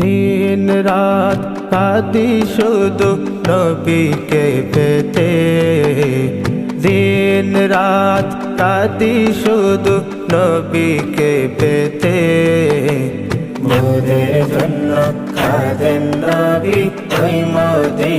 দিন রাত কাদি শুধু নবীকে পেতে। দিন রাত কাদি শুধু নবীকে পেতে। মোদের জন্য কাঁদেন নবী ওই মোদের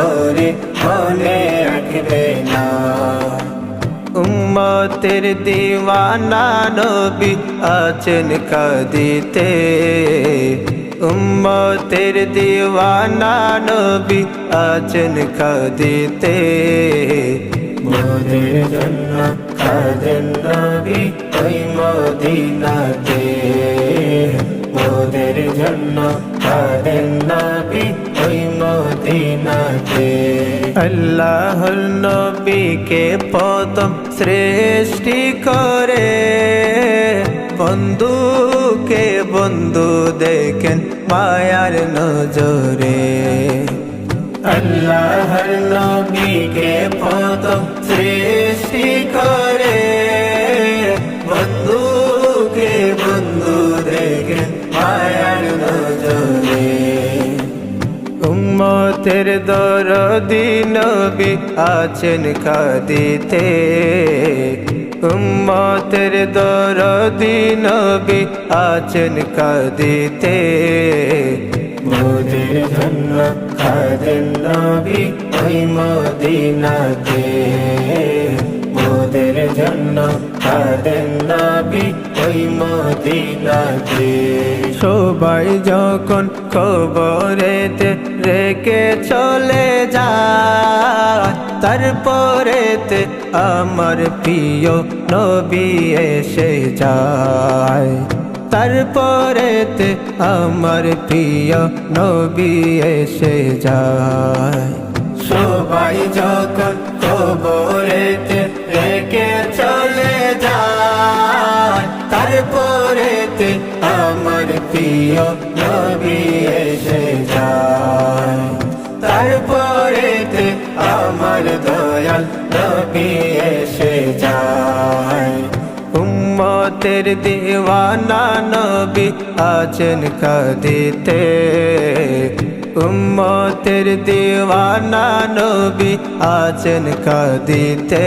কাদার পরে মনে রাখবে না। উম্মতের দিওয়ানা নবী আছেন কাদিতে। উম্মতের দিওয়ানা নবী আছেন কাদিতে। মোদের জন্য কাদেন নবী ওই মদিনাতে। মোদের জন্য কাদেন নবী মদিনাতে। আল্লাহর নবীকে পদম সৃষ্টি করে। বন্ধুকে বন্ধু দেখেন মায়ার নজরে। আল্লাহর নবীকে পদম সৃষ্টি উম্মতের দরদি নবী আছেন কাদিতে উম্মতের দরদি নবী আছেন কাদিতে মোদের জন্য কাদেন নবী ওই মদিনাতে। সবাই যখন খবরেতে রেখে চলে যায় তারপরেতে আমার প্রিয় নবী এসে যায়। তারপরেতে আমার প্রিয় নবী এসে যায়। সবাই যখন কবরেতে প্রিয় নবী এসে যায়। তারপরেতে আমার দয়াল নবী এসে যায়। উম্মতের দিওয়ানা নবী আছেন কাদিতে। উম্মতের দিওয়ানা নবী আছেন কাদিতে।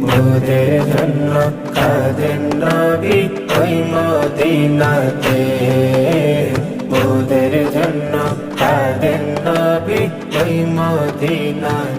মোদের জন্য কাদের নবী ওই মদিনাতে মোদের জন্য কাদের নবী ওই মদিনাতে